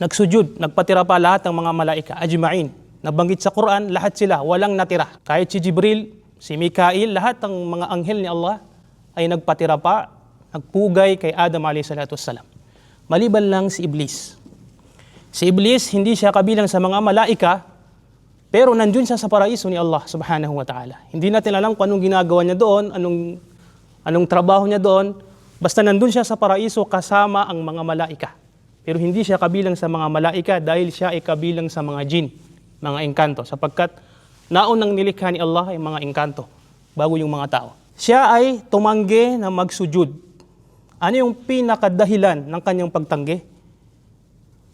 Nagsujud, nagpatira pa lahat ng mga malaika, ajma'in. Nabanggit sa Quran, lahat sila, walang natira. Kahit si Jibril, si Mikail, lahat ng mga anghel ni Allah ay nagpatira pa, nagpugay kay Adam a.s. Maliban lang si Iblis. Si Iblis, hindi siya kabilang sa mga malaika, pero nandun siya sa paraiso ni Allah subhanahu wa ta'ala. Hindi natin alam kung anong ginagawa niya doon, anong, anong trabaho niya doon, basta nandun siya sa paraiso kasama ang mga malaika. Pero hindi siya kabilang sa mga malaika dahil siya ay kabilang sa mga jin, mga engkanto, sapagkat naunang nilikha ni Allah ay mga engkanto bago yung mga tao. Siya ay tumanggi na magsujud. Ano yung pinakadahilan ng kanyang pagtanggi?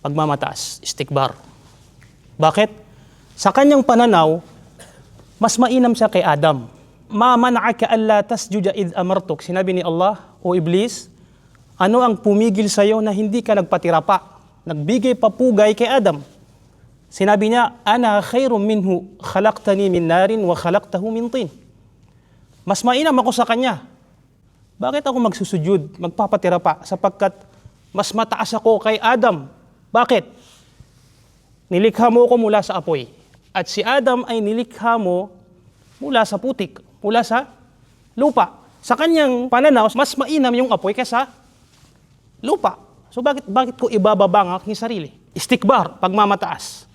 Pagmamataas, istikbar. Bakit? Sa kanyang pananaw, mas mainam siya kay Adam. Ma mana'aka alla tasjuda id amartuk. Sinabi ni Allah, O Iblis, ano ang pumigil sa iyo na hindi ka nagpatira pa? Nagbigay papugay kay Adam. Sinabi niya, Ana khairum minhu, khalaqtani min narin wa khalaqtahu min tin. Mas mainam ako sa kanya. Bakit ako magsusujud, magpapatira pa? Sapagkat mas mataas ako kay Adam. Bakit? Nilikha mo ako mula sa apoy. At si Adam ay nilikha mo mula sa putik, mula sa lupa. Sa kanyang pananaw, mas mainam yung apoy kaysa lupa. So bakit bakit ko ibababa ang aking sarili? Istikbar, pagmamataas.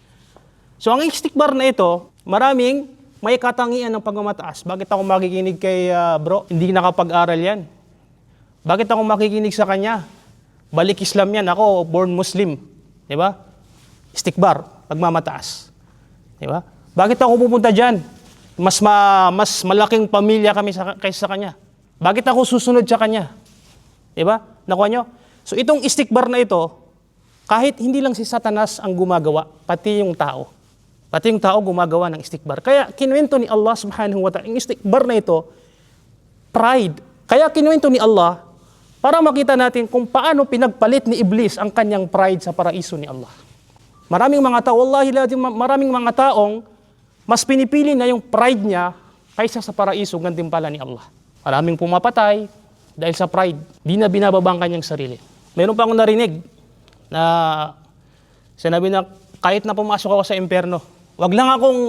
So ang istikbar na ito, maraming may katangian ng pagmamataas. Bakit ako makikinig kay ah, bro? Hindi nakapag-aral yan. Bakit ako makikinig sa kanya? Balik Islam yan. Ako, born Muslim. Di ba? Istikbar, pagmamataas. Di ba? Bakit ako pupunta dyan? Mas, ma, mas malaking pamilya kami sa, kaysa sa kanya. Bakit ako susunod sa kanya? Di ba? Nakuha nyo? So itong istikbar na ito, kahit hindi lang si Satanas ang gumagawa, pati yung tao. Pati yung tao gumagawa ng istikbar. Kaya kinuwento ni Allah subhanahu wa ta'ala, yung istikbar na ito, pride. Kaya kinuwento ni Allah, para makita natin kung paano pinagpalit ni Iblis ang kanyang pride sa paraiso ni Allah. Maraming mga tao, wallahi maraming mga taong mas pinipili na yung pride niya kaysa sa paraiso gantimpala ni Allah. Maraming pumapatay dahil sa pride. Di na binababa ang kanyang sarili. Meron pa akong narinig na sinabi na kahit na pumasok ako sa impyerno, wag lang akong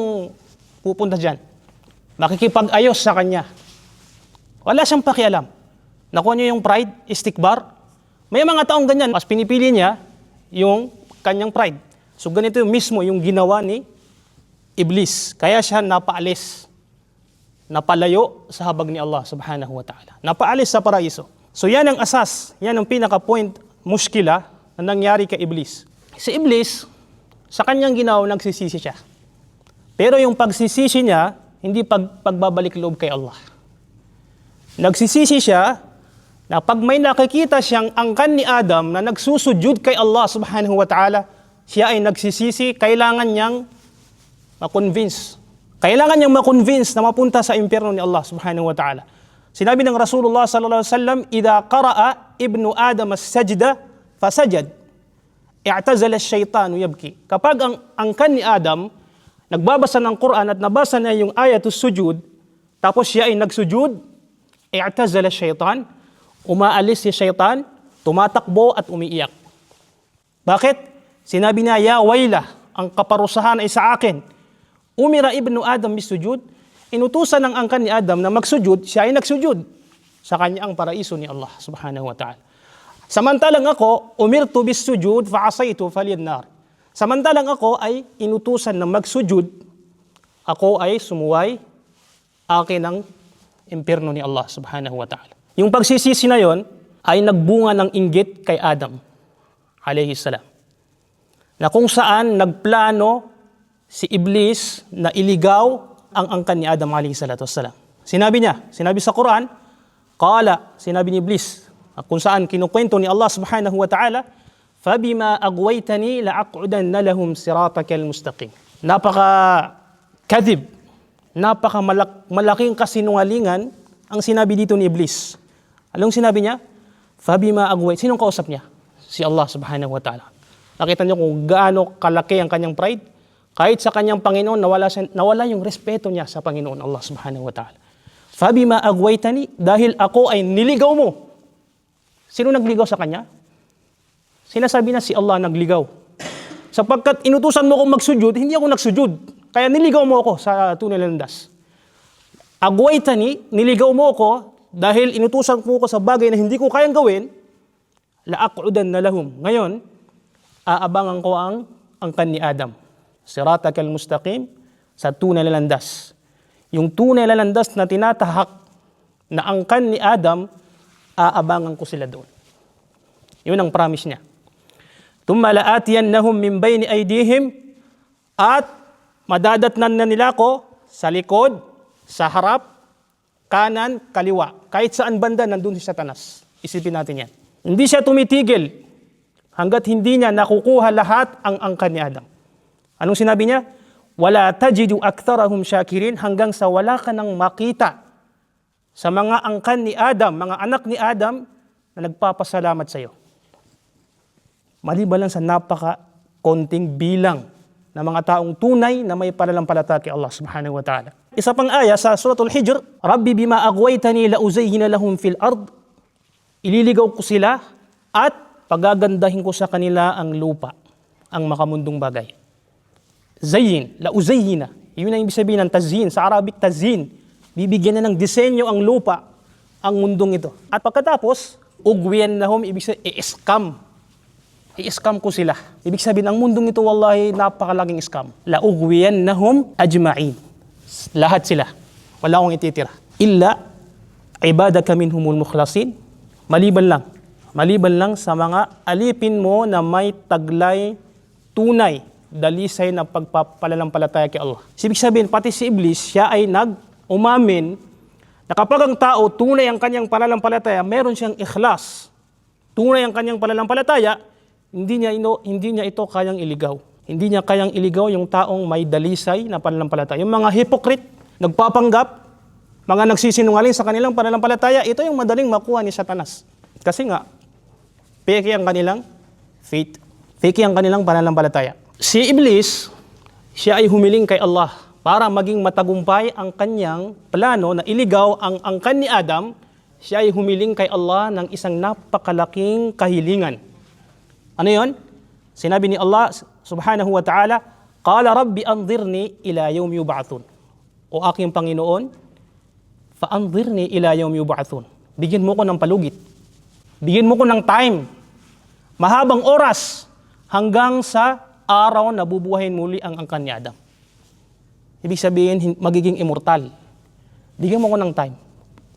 pupunta dyan. Makikipag-ayos sa kanya. Wala siyang pakialam. Nakuha niyo yung pride, istikbar. May mga taong ganyan, mas pinipili niya yung kanyang pride. So ganito yung mismo yung ginawa ni Iblis. Kaya siya napaalis, napalayo sa habag ni Allah subhanahu wa ta'ala. Napaalis sa paraiso. So yan ang asas, yan ang pinaka-point, muskila na nangyari kay Iblis. Si Iblis, sa kanyang ginawa, nagsisisi siya. Pero yung pagsisisi niya, hindi pag, pagbabalik loob kay Allah. Nagsisisi siya na pag may nakikita siyang angkan ni Adam na nagsusujud kay Allah subhanahu wa ta'ala, siya ay nagsisisi, kailangan niyang ma-convince. Kailangan niyang ma-convince na mapunta sa impyerno ni Allah subhanahu wa ta'ala. Sinabi ng Rasulullah sallallahu alaihi wasallam, "Idza qara'a ibnu Adam as-sajda fasajad, i'tazala ash-shaytanu yabki." Kapag ang angkan ni Adam nagbabasa ng Quran at nabasa niya yung ayatus sujud, tapos siya ay nagsujud, i'tazala ash-shaytan, umaalis si shaytan, tumatakbo at umiiyak. Bakit? Sinabi niya, Ya wayla, ang kaparusahan ay sa akin. Umira ibnu Adam bisujud, inutusan ng angkan ni Adam na magsujud, siya ay nagsujud sa kanya ang paraiso ni Allah subhanahu wa ta'ala. Samantalang ako, umirtu bis sujud, fa'asaitu falyannar. Samantalang ako ay inutusan na magsujud, ako ay sumuway, akin ang impyerno ni Allah subhanahu wa ta'ala. Yung pagsisisi na yon ay nagbunga ng inggit kay Adam, alayhi salam. Na kung saan nagplano si Iblis na iligaw ang angkan ni Adam alayhi salatu wassalam. Sinabi niya, sinabi sa Quran, Qala, sinabi ni Iblis, kung saan kinukwento ni Allah subhanahu wa ta'ala, فَبِمَا أَغْوَيْتَنِي لَأَقْعُدَنَّ لَهُمْ صِرَاطَكَ الْمُسْتَقِيمِ Napaka kadib, napaka malak- malaking kasinungalingan ang sinabi dito ni Iblis. Anong sinabi niya? فَبِمَا أَغْوَيْتَنِي Sinong kausap niya? Si Allah subhanahu wa ta'ala. Nakita niyo kung gaano kalaki ang kanyang pride? Kahit sa kanyang Panginoon, nawala, nawala yung respeto niya sa Panginoon Allah subhanahu wa ta'ala. Fabima agwaytani, dahil ako ay niligaw mo. Sino nagligaw sa kanya? Sinasabi na si Allah nagligaw. Sapagkat inutusan mo akong magsujud, hindi ako nagsujud. Kaya niligaw mo ako sa tunay na landas. Agwaytani, niligaw mo ako dahil inutusan mo ako sa bagay na hindi ko kayang gawin, laaqudan na lahum. Ngayon, aabangan ko ang angkan ni Adam. Siratakal mustaqim sa tunay na landas. Yung tunay na landas na tinatahak na angkan ni Adam, aabangan ko sila doon. Yun ang promise niya. Tumma la'atiyannahum min bayni aydihim at madadatnan na nila ko sa likod, sa harap, kanan, kaliwa. Kahit saan banda nandun si Satanas. Isipin natin yan. Hindi siya tumitigil hanggat hindi niya nakukuha lahat ang angkan ni Adam. Anong sinabi niya? Wala tajidu aktharahum syakirin hanggang sa wala ka nang makita sa mga angkan ni Adam, mga anak ni Adam na nagpapasalamat sa iyo. Maliban lang sa napaka konting bilang ng mga taong tunay na may pananampalataya kay Allah subhanahu wa ta'ala. Isa pang aya sa suratul Hijr, Rabbi bima agwaytani la uzayyina lahum fil ard. Ililigaw ko sila at pagagandahin ko sa kanila ang lupa, ang makamundong bagay. Zayin, la uzayyina. Yun ang ibig sabihin ng tazyin. Sa Arabic, tazyin. Bibigyan na ng disenyo ang lupa, ang mundong ito. At pagkatapos, ugwiyan na hum, ibig sabihin, i-scam. I-scam ko sila. Ibig sabihin, ang mundong ito, wallahi, napakalaking scam. La ugwiyan na hum ajma'in. Lahat sila. Wala akong ititira. Illa, ibadaka minhumul mukhlasin. Maliban lang. Maliban lang sa mga alipin mo na may taglay tunay dalisay na pagpapalalampalataya kay Allah. Ibig sabihin, pati si Iblis, siya ay nag-umamin na kapag ang tao tunay ang kanyang pananampalataya, meron siyang ikhlas. Tunay ang kanyang pananampalataya, hindi niya, ino, hindi niya ito kayang iligaw. Hindi niya kayang iligaw yung taong may dalisay na pananampalataya. Yung mga hypocrite, nagpapanggap, mga nagsisinungaling sa kanilang pananampalataya, ito yung madaling makuha ni Satanas. Kasi nga, peke ang kanilang faith. Peke ang kanilang pananampalataya. Si Iblis, siya ay humiling kay Allah para maging matagumpay ang kanyang plano na iligaw ang angkan ni Adam, siya ay humiling kay Allah ng isang napakalaking kahilingan. Ano yon? Sinabi ni Allah subhanahu wa ta'ala, Qala Rabbi anzirni ila yawm yub'athun. O aking Panginoon, faanzirni ila yawm yub'athun. Bigyan mo ko ng palugit. Bigyan mo ko ng time. Mahabang oras hanggang sa araw na bubuhayin muli ang angkan ni Adam. Ibig sabihin, hin- magiging immortal. Bigyan mo ko ng time.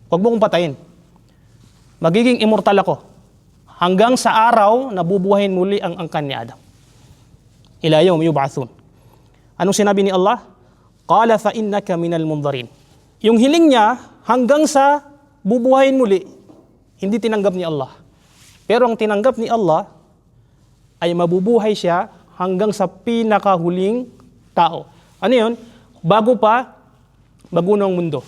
Huwag mo kong patayin. Magiging immortal ako hanggang sa araw na bubuhayin muli ang angkan ni Adam. Ila yawm yub'athun. Anong sinabi ni Allah? Qala fa innaka minal mundarin. Yung hiling niya hanggang sa bubuhayin muli, hindi tinanggap ni Allah. Pero ang tinanggap ni Allah ay mabubuhay siya hanggang sa pinakahuling tao. Ano yun? Bago pa maguno ang mundo.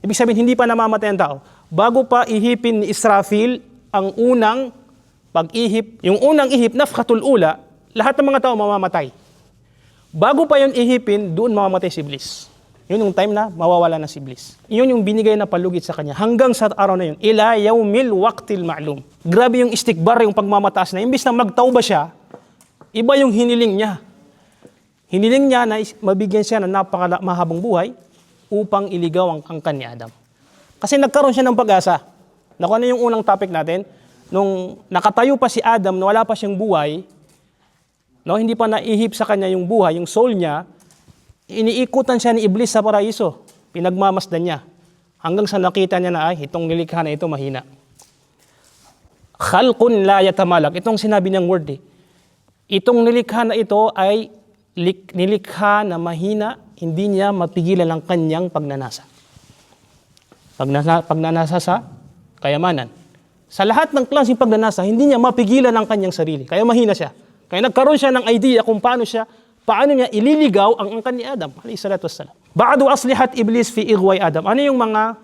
Ibig sabihin, hindi pa namamatay ang tao. Bago pa ihipin ni Israfil ang unang pag-ihip, yung unang ihip, nafkatul ula, lahat ng mga tao mamamatay. Bago pa yun ihipin, doon mamamatay si Iblis. Yun yung time na mawawala na si Iblis. Yun yung binigay na palugit sa kanya hanggang sa araw na yun. Ila yawmil waqtil ma'lum. Grabe yung istikbar, yung pagmamataas na. Imbis na magtauba siya, iba yung hiniling niya. Hiniling niya na mabigyan siya ng napaka mahabang buhay upang iligaw ang angkan ni Adam. Kasi nagkaroon siya ng pag-asa. Naku, ano yung unang topic natin? Nung nakatayo pa si Adam, na wala pa siyang buhay, no, hindi pa naihip sa kanya yung buhay, yung soul niya, iniikutan siya ni Iblis sa paraiso. Pinagmamasdan niya. Hanggang sa nakita niya na, ay, itong nilikha na ito mahina. Khalqun la yatamalak. Itong sinabi niyang word eh. Itong nilikha na ito ay lik, nilikha na mahina, hindi niya mapigilan ang kanyang pagnanasa. Pagnasa, pagnanasa sa kayamanan. Sa lahat ng klaseng pagnanasa, hindi niya mapigilan ang kanyang sarili. Kaya mahina siya. Kaya nagkaroon siya ng idea kung paano siya, paano niya ililigaw ang angkan ni Adam. Alayhi salatu wassalam. Ba'du aslihat iblis fi igway Adam. Ano yung mga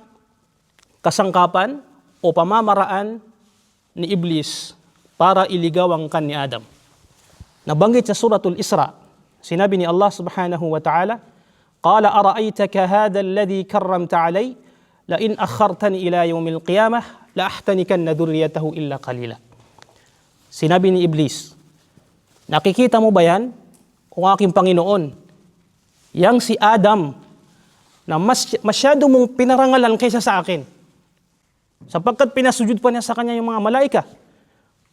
kasangkapan o pamamaraan ni Iblis para iligaw ang kan ni Adam. Nabanggit sa suratul Isra, sinabi ni Allah subhanahu wa ta'ala, Qala ara'aytaka hadha alladhi karramta alay, la in akhartani ila yawmil qiyamah, la ahtanikanna dhurriyatahu illa qalila. Sinabi ni Iblis, Nakikita mo ba yan? O aking Panginoon, yang si Adam na mas, masyado mong pinarangalan kaysa sa akin. Sapagkat pinasujud pa niya sa kanya yung mga malaika.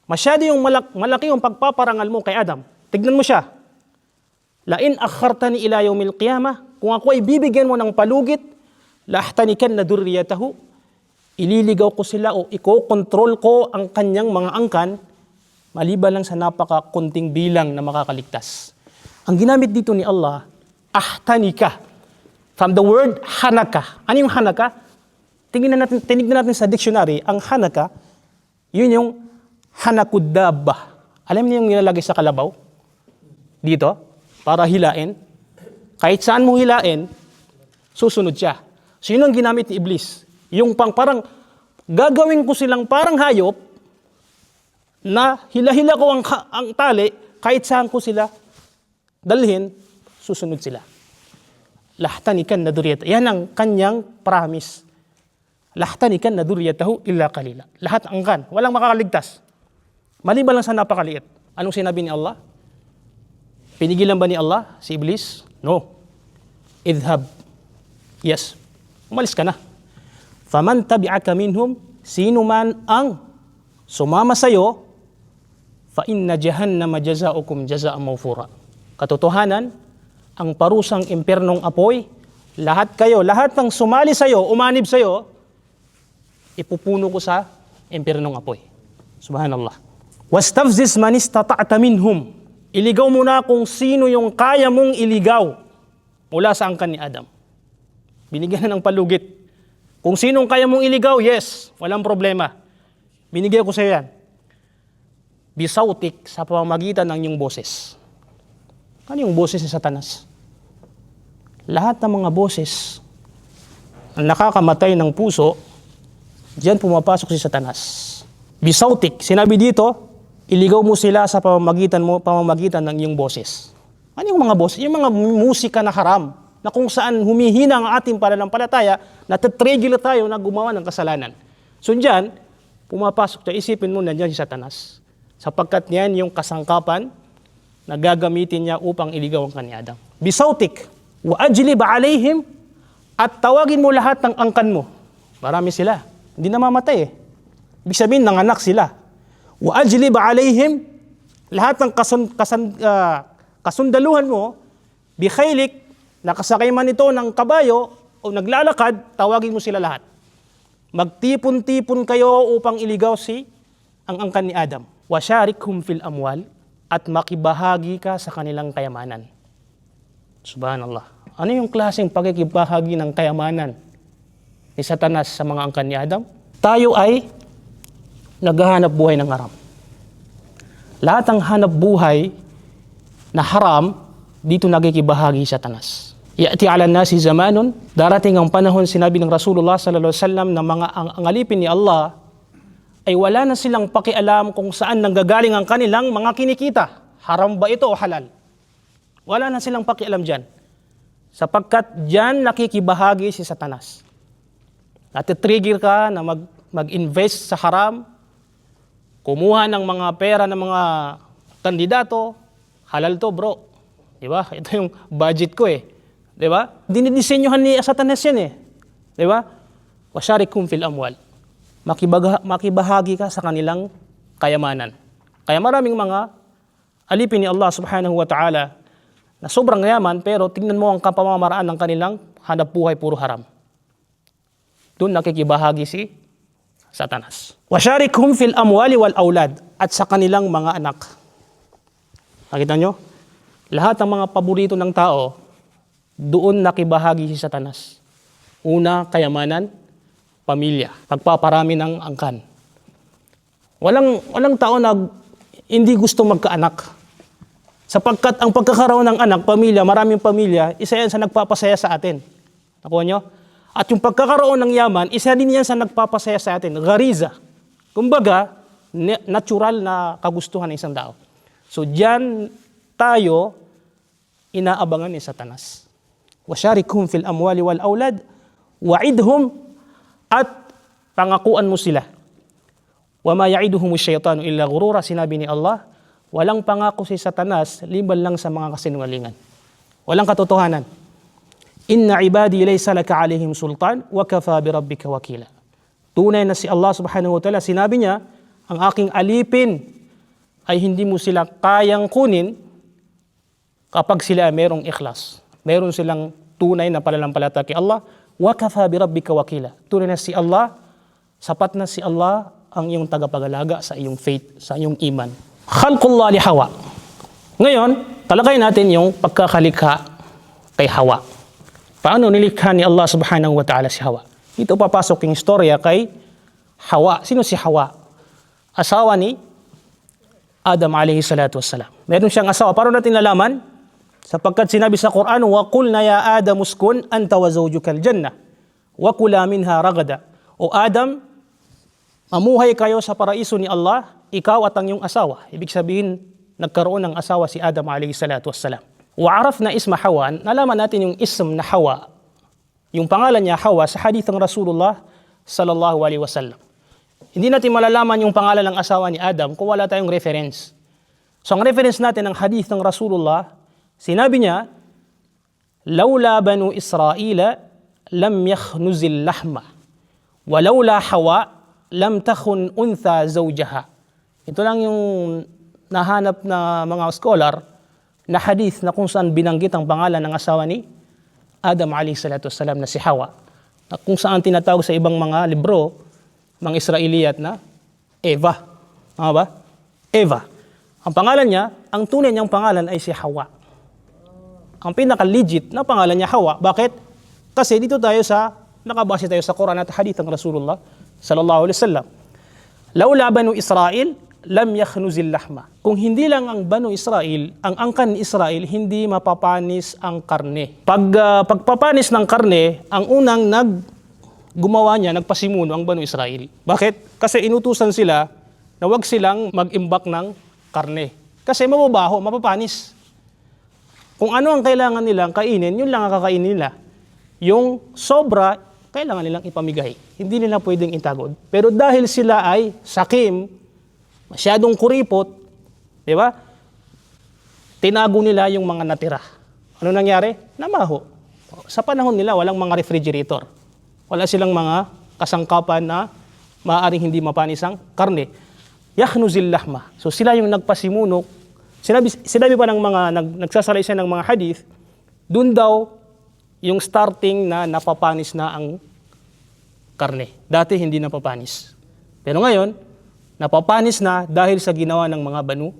Masyado yung malak- malaki yung pagpaparangal mo kay Adam. Tignan mo siya. Lain akhartani ila yawmil qiyamah, kung ako ay bibigyan mo ng palugit, lahtanikan na durriyatahu, ililigaw ko sila o iko-control ko ang kanyang mga angkan, maliban lang sa napaka-kunting bilang na makakaligtas. Ang ginamit dito ni Allah, ahtanika. From the word hanaka. Ano yung hanaka? Tingnan natin, tinignan natin sa dictionary, ang hanaka, yun yung hanakudaba. Alam niyo yung nilalagay sa kalabaw? Dito, para hilain. Kahit saan mo hilain, susunod siya. So yun ang ginamit ni Iblis. Yung pang parang, gagawin ko silang parang hayop, na hila-hila ko ang, ang tali, kahit saan ko sila dalhin, susunod sila. Lahtanikan na duriyata. Yan ang kanyang promise. Lahtanikan na duriyatahu illa kalila. Lahat ang kan. Walang makakaligtas. Maliban lang sa napakaliit. Anong sinabi ni Allah? Pinigilan ba ni Allah si Iblis? No. Idhab. Yes. Umalis ka na. Faman tabi'aka minhum, sino man ang sumama sa'yo, fa inna jahannama jazaukum jazaan mawfura. Katotohanan, ang parusang impernong apoy, lahat kayo, lahat ng sumali sa'yo, umanib sa'yo, ipupuno ko sa impernong apoy. Subhanallah. Wastafzis man istata'ta minhum. Iligaw mo na kung sino yung kaya mong iligaw mula sa angkan ni Adam. Binigyan na ng palugit. Kung sinong kaya mong iligaw, yes, walang problema. Binigyan ko sa yan. Bisautik sa pamamagitan ng iyong boses. Ano yung boses ni Satanas? Lahat ng mga boses ang nakakamatay ng puso, diyan pumapasok si Satanas. Bisautik, sinabi dito, iligaw mo sila sa pamamagitan mo, pamamagitan ng iyong boses. Ano yung mga boses? Yung mga musika na haram, na kung saan humihina ang ating pananampalataya, natatrigger tayo na gumawa ng kasalanan. So diyan, pumapasok tayo, isipin mo nandiyan si Satanas. Sapagkat yan yung kasangkapan na gagamitin niya upang iligaw ang kanya Adam. Bisautik, wa ajlib alaihim, at tawagin mo lahat ng angkan mo. Marami sila. Hindi namamatay eh. Ibig sabihin, nanganak sila. Wa ajlib alaihim, lahat ng kasun, kasan, ah, kasundaluhan mo, bikhailik, nakasakay man ito ng kabayo o naglalakad, tawagin mo sila lahat. Magtipon-tipon kayo upang iligaw si ang angkan ni Adam. Wasyarikhum fil amwal at makibahagi ka sa kanilang kayamanan. Subhanallah. Ano yung klaseng pagkikibahagi ng kayamanan ni Satanas sa mga angkan ni Adam? Tayo ay naghahanap buhay ng haram. Lahat ng hanap buhay na haram, dito nagkikibahagi si Satanas. Yati ala nasi zamanun, darating ang panahon sinabi ng Rasulullah sallallahu alaihi wasallam na mga ang, ang ni Allah ay wala na silang pakialam kung saan nanggagaling ang kanilang mga kinikita. Haram ba ito o halal? Wala na silang pakialam dyan. Sapagkat dyan nakikibahagi si Satanas. Natitrigger ka na mag, mag-invest sa haram, kumuha ng mga pera ng mga kandidato, halal to bro. Di ba? Ito yung budget ko eh. Di ba? Dinidisenyohan ni Satanas yan eh. Di ba? Wasyarikum fil amwal. Makibaga, makibahagi ka sa kanilang kayamanan. Kaya maraming mga alipin ni Allah subhanahu wa ta'ala na sobrang yaman pero tingnan mo ang kapamamaraan ng kanilang hanap buhay puro haram. Doon nakikibahagi si Satanas. Wasyarikhum fil amwali wal aulad at sa kanilang mga anak. Nakita nyo? Lahat ng mga paborito ng tao, doon nakibahagi si Satanas. Una, kayamanan, pamilya, pagpaparami ng angkan. Walang, walang tao na hindi gusto magkaanak. Sapagkat ang pagkakaroon ng anak, pamilya, maraming pamilya, isa yan sa nagpapasaya sa atin. Nakuha nyo? At yung pagkakaroon ng yaman, isa din yan sa nagpapasaya sa atin. Gariza. Kumbaga, natural na kagustuhan ng isang tao. So diyan tayo inaabangan ni Satanas. Wasyarikhum fil amwali wal aulad, wa'idhum at pangakuan mo sila. Wa ma ya'iduhum syaitanu illa gurura, sinabi ni Allah, walang pangako si Satanas liban lang sa mga kasinungalingan. Walang katotohanan. Inna ibadi laysa laka alaihim sultan wa kafa bi rabbika wakila. Tunay na si Allah subhanahu wa ta'ala, sinabi niya, ang aking alipin ay hindi mo sila kayang kunin kapag sila merong ikhlas. Meron silang tunay na palalampalata kay Allah, wa kafa bi rabbika wakila. Tunay na si Allah, sapat na si Allah ang iyong tagapagalaga sa iyong faith, sa iyong iman. Khalqullah li Hawa. Ngayon, talakay natin yung pagkakalikha kay Hawa. Paano nilikha ni Allah subhanahu wa ta'ala si Hawa? Ito papasok yung istorya kay Hawa. Sino si Hawa? Asawa ni Adam alayhi salatu wassalam. Meron siyang asawa. Paano natin nalaman? Sapagkat sinabi sa Quran, wa qulna ya Adam uskun anta wa zawjuka al-jannah wa kula minha ragada. O Adam, mamuhay kayo sa paraiso ni Allah, ikaw at ang iyong asawa. Ibig sabihin, nagkaroon ng asawa si Adam alayhi salatu wassalam. Wa'araf na isma Hawa, nalaman natin yung ism na Hawa, yung pangalan niya Hawa sa hadith ng Rasulullah sallallahu alaihi wasallam. Hindi natin malalaman yung pangalan ng asawa ni Adam kung wala tayong reference. So ang reference natin ng hadith ng Rasulullah, sinabi niya, Laula banu Israila lam yakhnuzil lahma. Walaula hawa lam takhun untha zawjaha. Ito lang yung nahanap na mga scholar na hadith na kung saan binanggit ang pangalan ng asawa ni Adam alayhi salatu wasalam na si Hawa. Na kung saan tinatawag sa ibang mga libro, mga Israeliyat na Eva. Tama ba? Eva. Ang pangalan niya, ang tunay niyang pangalan ay si Hawa. Ang pinaka-legit na pangalan niya Hawa. Bakit? Kasi dito tayo sa, nakabase tayo sa Quran at hadith ng Rasulullah sallallahu alaihi wasallam. Laula banu Israel, lam yakhnuzil lahma. Kung hindi lang ang banu Israel, ang angkan ni Israel, hindi mapapanis ang karne. Pag ah, pagpapanis ng karne, ang unang nag gumawa niya, nagpasimuno ang banu Israel. Bakit? Kasi inutusan sila na wag silang mag-imbak ng karne. Kasi mababaho, mapapanis. Kung ano ang kailangan nilang kainin, yun lang ang kakainin nila. Yung sobra, kailangan nilang ipamigay. Hindi nila pwedeng itagod. Pero dahil sila ay sakim, masyadong kuripot, di ba? Tinago nila yung mga natira. Ano nangyari? Namaho. Sa panahon nila, walang mga refrigerator. Wala silang mga kasangkapan na maaaring hindi mapanis ang karne. Yakhnuzil lahma. So sila yung nagpasimuno. Sinabi, sinabi pa ng mga, nag, nagsasalaysay ng mga hadith, dun daw yung starting na napapanis na ang karne. Dati hindi napapanis. Pero ngayon, napapanis na dahil sa ginawa ng mga banu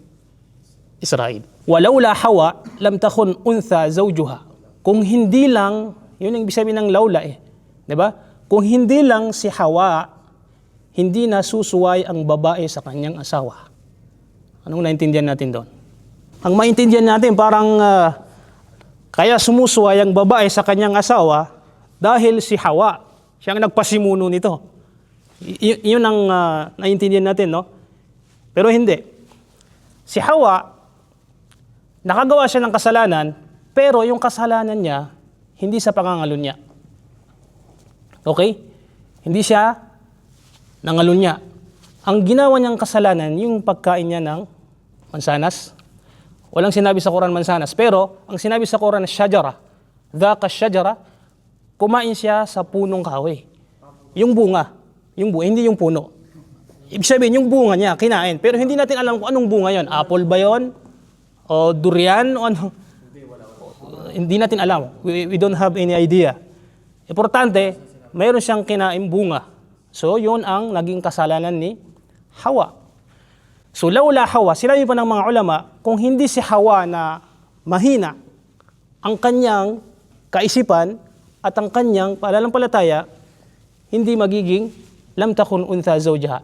Israel. Walaula hawa, lam takun untha zawjuha. Kung hindi lang, yun ang ibig sabihin ng laula eh. ba? Kung hindi lang si Hawa, hindi na susuway ang babae sa kanyang asawa. Anong naintindihan natin doon? Ang maintindihan natin parang ah, kaya sumusuway ang babae sa kanyang asawa dahil si Hawa, siya ang nagpasimuno nito. Y- yun ang ah, naintindihan natin, no? Pero hindi. Si Hawa, nakagawa siya ng kasalanan, pero yung kasalanan niya, hindi sa pangangalunya. Okay? Hindi siya nangalunya. Ang ginawa niyang kasalanan, yung pagkain niya ng mansanas. Walang sinabi sa Quran mansanas, pero ang sinabi sa Quran syajara. Dhaka syajara, kumain siya sa punong kahoy. Yung bunga. Yung bunga, hindi yung puno. Ibig sabihin, yung bunga niya, kinain. Pero hindi natin alam kung anong bunga yon. Apple ba yon? O durian? O ano? Hindi natin alam. We, we don't have any idea. Importante, mayroon siyang kinain bunga. So, yun ang naging kasalanan ni Hawa. So, laula Hawa, sinabi pa ng mga ulama, kung hindi si Hawa na mahina ang kanyang kaisipan at ang kanyang palalampalataya, hindi magiging lam takun untha zawjaha.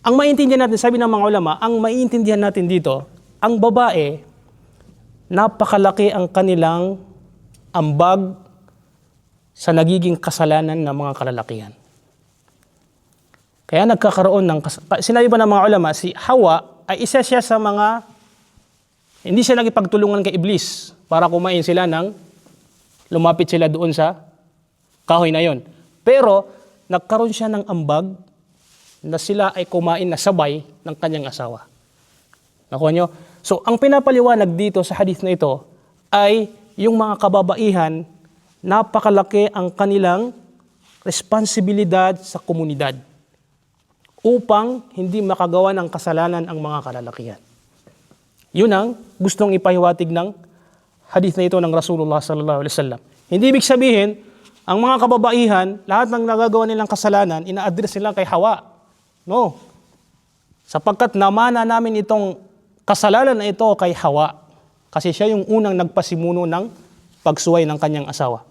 Ang maintindihan natin, sabi ng mga ulama, ang maintindihan natin dito, ang babae, napakalaki ang kanilang ambag sa nagiging kasalanan ng mga kalalakihan. Kaya nagkakaroon ng, sinabi pa ng mga ulama, si Hawa ay isa siya sa mga, hindi siya nagipagtulungan kay Iblis para kumain sila ng, lumapit sila doon sa kahoy na yon. Pero, nagkaroon siya ng ambag na sila ay kumain na sabay ng kanyang asawa. Nakuha nyo? So, ang pinapaliwanag dito sa hadith na ito ay yung mga kababaihan, napakalaki ang kanilang responsibilidad sa komunidad upang hindi makagawa ng kasalanan ang mga kalalakihan. Yun ang gustong ipahiwatig ng hadith na ito ng Rasulullah sallallahu alaihi wasallam. Hindi ibig sabihin, ang mga kababaihan, lahat ng nagagawa nilang kasalanan, ina-address nila kay Hawa. No. Sapagkat namana namin itong kasalanan na ito kay Hawa. Kasi siya yung unang nagpasimuno ng pagsuway ng kanyang asawa.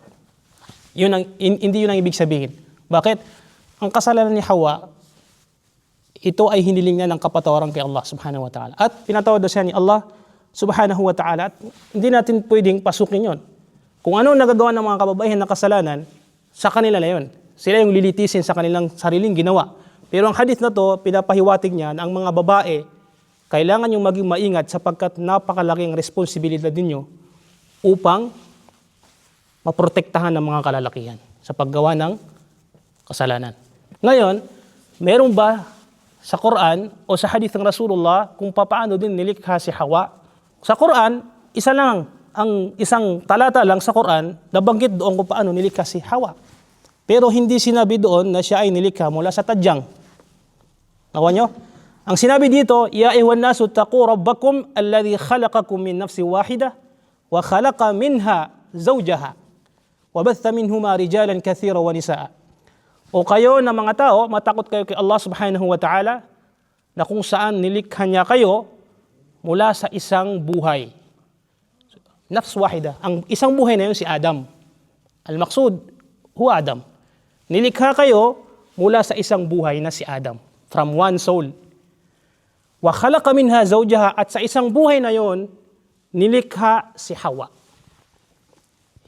Yun ang, hin- hindi yun ang ibig sabihin. Bakit? Ang kasalanan ni Hawa, ito ay hiniling niya ng kapatawaran kay Allah subhanahu wa ta'ala. At pinatawad siya ni Allah subhanahu wa ta'ala at hindi natin pwedeng pasukin yon. Kung ano nagagawa ng mga kababaihan na kasalanan, sa kanila na yun. Sila yung lilitisin sa kanilang sariling ginawa. Pero ang hadith na to, pinapahiwatig niya na ang mga babae, kailangan yung maging maingat sapagkat napakalaking responsibilidad ninyo upang maprotektahan ng mga kalalakihan sa paggawa ng kasalanan. Ngayon, meron ba sa Quran o sa hadith ng Rasulullah kung papaano din nilikha si Hawa? Sa Quran, isa lang ang isang talata lang sa Quran nabanggit doon kung paano nilikha si Hawa. Pero hindi sinabi doon na siya ay nilikha mula sa tadyang. Nakuha nyo? Ang sinabi dito, Ya iwan nasu taqu rabbakum alladhi khalaqakum min nafsi wahida wa khalaqa minha zawjaha wa batha minhuma rijalan kathira wa nisaa. O kayo na mga tao, matakot kayo kay Allah subhanahu wa ta'ala na kung saan nilikha niya kayo mula sa isang buhay. Nafs wahida. Ang isang buhay na yun si Adam. Al-maqsud, huwa Adam. Nilikha kayo mula sa isang buhay na si Adam. From one soul. Wa khalaqa minha zawjaha at sa isang buhay na yon nilikha si Hawa.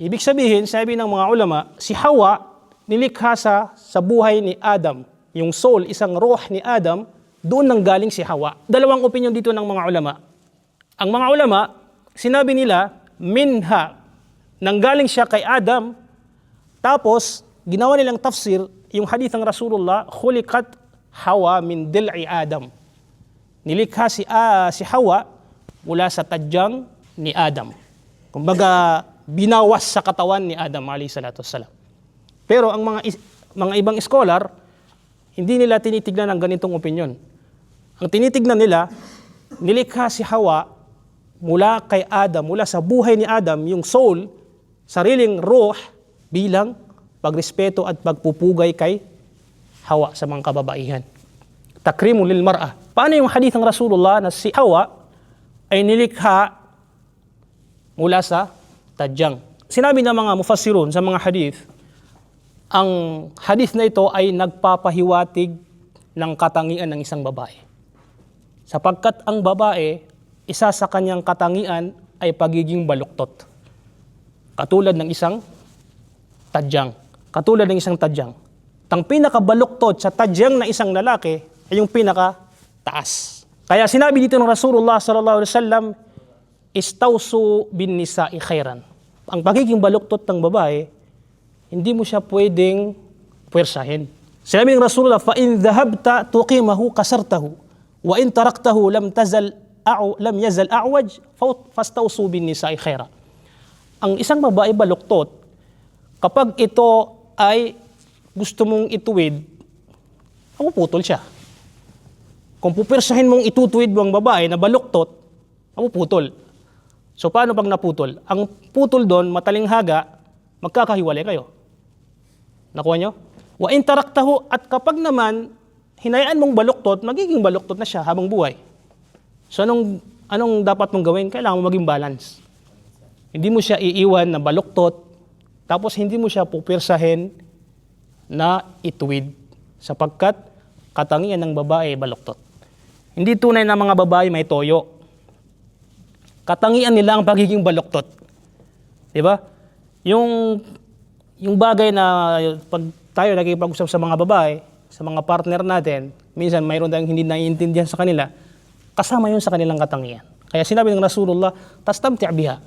Ibig sabihin, sabi ng mga ulama, si Hawa nilikha sa, sa buhay ni Adam. Yung soul, isang roh ni Adam, doon nang galing si Hawa. Dalawang opinion dito ng mga ulama. Ang mga ulama, sinabi nila, minha, nanggaling siya kay Adam, tapos ginawa nilang tafsir, yung hadith ng Rasulullah, khulikat Hawa min dil'i Adam. Nilikha si, ah, si Hawa mula sa tadyang ni Adam. Kumbaga, binawas sa katawan ni Adam alayhi salatu wassalam. Pero ang mga is- mga ibang scholar, hindi nila tinitignan ng ganitong opinion. Ang tinitignan nila, nilikha si Hawa mula kay Adam, mula sa buhay ni Adam, yung soul, sariling ruh, bilang pagrespeto at pagpupugay kay Hawa sa mga kababaihan. Takrimun lil mar'a. Paano yung hadith ng Rasulullah na si Hawa ay nilikha mula sa tadyang? Sinabi ng mga mufassirun sa mga hadith, ang hadith na ito ay nagpapahiwatig ng katangian ng isang babae. Sapagkat ang babae, isa sa kanyang katangian ay pagiging baluktot. Katulad ng isang tadyang. Katulad ng isang tadyang. Ang pinakabaluktot sa tadyang na isang lalaki ay yung pinaka taas. Kaya sinabi dito ng Rasulullah sallallahu alaihi wasallam, istausu bin nisa'i khairan. Ang pagiging baluktot ng babae, hindi mo siya pwedeng puwersahin. Sinabi ng Rasulullah, fa in dhahabta tuqimahu kasartahu wa in taraktahu lam tazal a'u, lam yazal a'waj fa- fastausu bin nisa'i khaira. Ang isang babae baluktot, kapag ito ay gusto mong ituwid, putol siya. Kung pupirsahin mong itutuwid mo ang babae na baluktot, putol. So paano pag naputol? Ang putol doon, matalinghaga, magkakahiwalay kayo. Nakuha nyo? Wa in taraktahu at kapag naman hinayaan mong baluktot, magiging baluktot na siya habang buhay. So anong anong dapat mong gawin? Kailangan mo maging balance. Hindi mo siya iiwan na baluktot, tapos hindi mo siya pupirsahin na ituwid sapagkat katangian ng babae ay baluktot. Hindi tunay na mga babae may toyo. Katangian nila ang pagiging baluktot. 'Di ba? Yung yung bagay na pag tayo nakikipag-usap sa mga babae, sa mga partner natin, minsan mayroon tayong hindi naiintindihan sa kanila, kasama yun sa kanilang katangian. Kaya sinabi ng Rasulullah, tastamti' biha.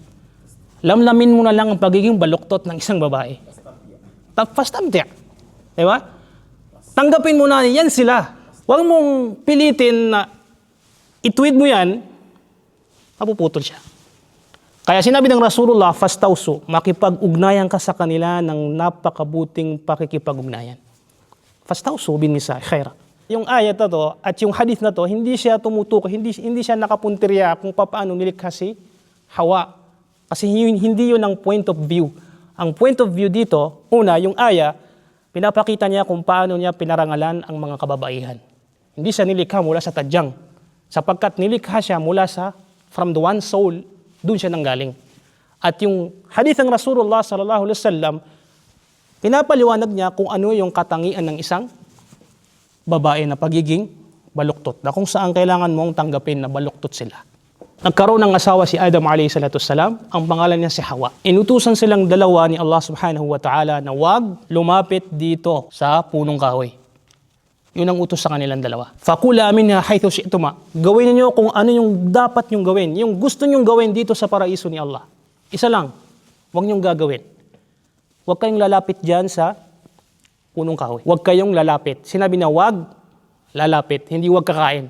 Lamlamin mo na lang ang pagiging baluktot ng isang babae. Fastamti'. Di ba? Tanggapin mo na yan sila. Huwag mong pilitin na itweet mo yan mapuputol siya. Kaya sinabi ng Rasulullah, fastausu, makipag-ugnayan ka sa kanila ng napakabuting pakikipag-ugnayan. Fastausu bin nisa, khaira. Yung ayat na to at yung hadith na to, hindi siya tumutukoy, hindi, hindi siya nakapuntirya kung paano nilikha si Hawa. Kasi yun- hindi yun ang point of view. Ang point of view dito, una, yung aya, pinapakita niya kung paano niya pinarangalan ang mga kababaihan. Hindi siya nilikha mula sa tadyang. Sapagkat nilikha siya mula sa from the one soul, doon siya nanggaling. At yung hadith ng Rasulullah sallallahu alaihi wasallam, pinapaliwanag niya kung ano yung katangian ng isang babae na pagiging baluktot. Na kung saan kailangan mong tanggapin na baluktot sila. Nagkaroon ng asawa si Adam alayhi salatu ang pangalan niya si Hawa. Inutusan silang dalawa ni Allah subhanahu wa ta'ala na wag lumapit dito sa punong kahoy. Yun ang utos sa kanilang dalawa. Fakula minha haythu syi'tuma. Gawin niyo kung ano yung dapat nyong gawin. Yung gusto nyong gawin dito sa paraiso ni Allah. Isa lang. Huwag nyong gagawin. Huwag kayong lalapit dyan sa punong kahoy. Huwag kayong lalapit. Sinabi na wag lalapit, hindi huwag kakain.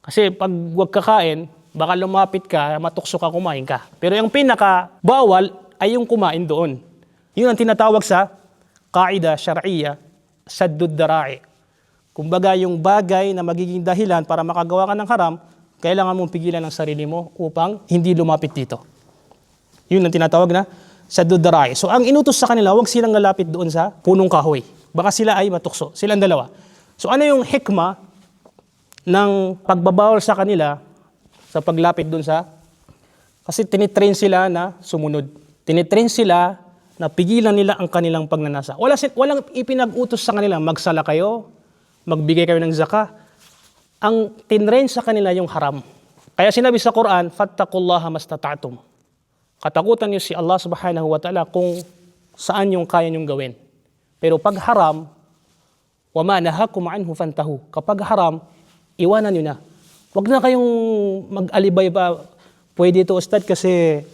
Kasi pag huwag kakain, baka lumapit ka, matukso ka, kumain ka. Pero yung pinaka bawal ay yung kumain doon. Yun ang tinatawag sa kaida syar'iyya, saddud dara'i. Kumbaga yung bagay na magiging dahilan para makagawa ka ng haram, kailangan mong pigilan ang sarili mo upang hindi lumapit dito. Yun ang tinatawag na saddud dara'i. So ang inutos sa kanila, huwag silang lalapit doon sa punong kahoy. Baka sila ay matukso. Silang dalawa. So ano yung hikma ng pagbabawal sa kanila sa paglapit doon sa kasi tinitrain sila na sumunod. Tinitrain sila na pigilan nila ang kanilang pagnanasa. Wala, walang ipinag-utos sa kanila, magsala kayo, magbigay kayo ng zaka. Ang tinrain sa kanila yung haram. Kaya sinabi sa Quran, fattakullaha mastata'tum. Katakutan niyo si Allah subhanahu wa ta'ala kung saan yung kaya niyong gawin. Pero pag haram, wama nahakum anhu fantahu. Kapag haram, iwanan niyo na. Huwag na kayong mag-alibay pa. Pwede ito, Ustad, kasi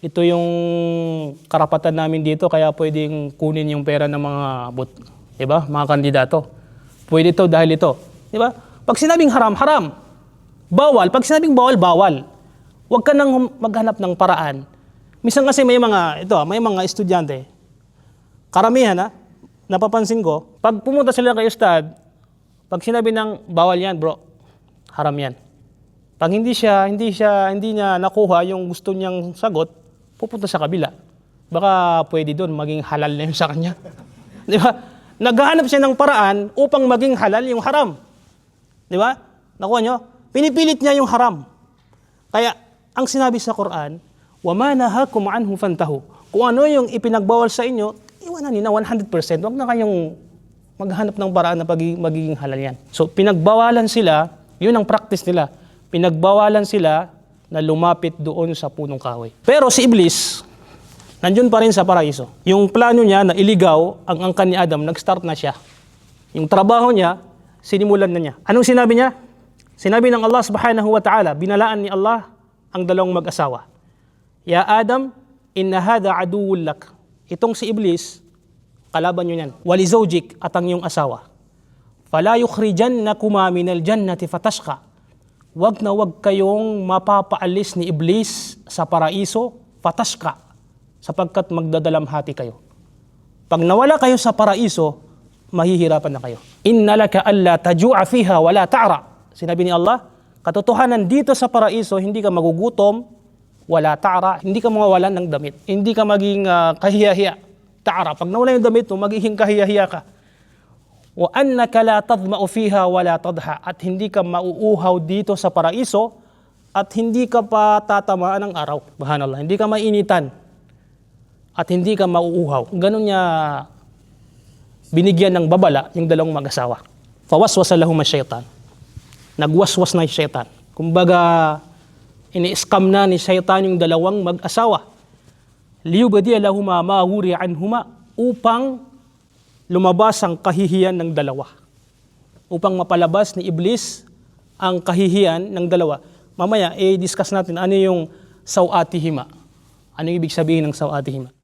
ito yung karapatan namin dito, kaya pwedeng kunin yung pera ng mga bot, di ba? Mga kandidato. Pwede ito dahil ito. Di ba? Pag sinabing haram, haram. Bawal. Pag sinabing bawal, bawal. Huwag ka nang maghanap ng paraan. Minsan kasi may mga, ito, may mga estudyante, karamihan ha, napapansin ko, pag pumunta sila kay Ustad, pag sinabi ng bawal yan, bro, haram yan. Pag hindi siya, hindi siya, hindi niya nakuha yung gusto niyang sagot, pupunta sa kabila. Baka pwede doon maging halal na yun sa kanya. Di ba? Naghahanap siya ng paraan upang maging halal yung haram. Di ba? Nakuha nyo? Pinipilit niya yung haram. Kaya, ang sinabi sa Quran, وَمَا نَهَاكُمْ عَنْهُ فَانْتَهُ Kung ano yung ipinagbawal sa inyo, iwanan niyo na 100%. Huwag na kayong maghanap ng paraan na pagi- magiging halal yan. So, pinagbawalan sila, yun ang practice nila. Pinagbawalan sila na lumapit doon sa punong kahoy. Pero si Iblis, nandun pa rin sa paraiso. Yung plano niya na iligaw ang angkan ni Adam, nag-start na siya. Yung trabaho niya, sinimulan na niya. Anong sinabi niya? Sinabi ng Allah subhanahu wa ta'ala, binalaan ni Allah ang dalawang mag-asawa. Ya Adam, inna hada aduwwul lak. Itong si Iblis, kalaban nyo yan. Wali zawjik at ang iyong asawa. Fala yukhrijannakuma minal jannati fatashqa. Wag na wag kayong mapapaalis ni Iblis sa paraiso, fatashqa, sapagkat magdadalamhati kayo. Pag nawala kayo sa paraiso, mahihirapan na kayo. Inna laka alla taju'a fiha wala ta'ra. Sinabi ni Allah, katotohanan dito sa paraiso, hindi ka magugutom, wala ta'ra, hindi ka mawawalan ng damit. Hindi ka maging ah, kahiyahiya. Ta'ra, pag nawala yung damit mo, magiging kahiyahiya ka. Wa annaka la tadma'u fiha wa la tadha at hindi ka mauuhaw dito sa paraiso at hindi ka pa tatamaan ng araw. Bahanallah, hindi ka mainitan at hindi ka mauuhaw. Ganun niya binigyan ng babala yung dalawang mag-asawa. Fawaswasa lahum syaitan. Nagwaswas na yung syaitan. Kumbaga, ini-scam na ni syaitan yung dalawang mag-asawa. Liyubadiya lahuma ma wuri anhuma upang lumabas ang kahihiyan ng dalawa. Upang mapalabas ni Iblis ang kahihiyan ng dalawa. Mamaya, i-discuss natin ano yung sawatihima. Ano yung ibig sabihin ng sawatihima.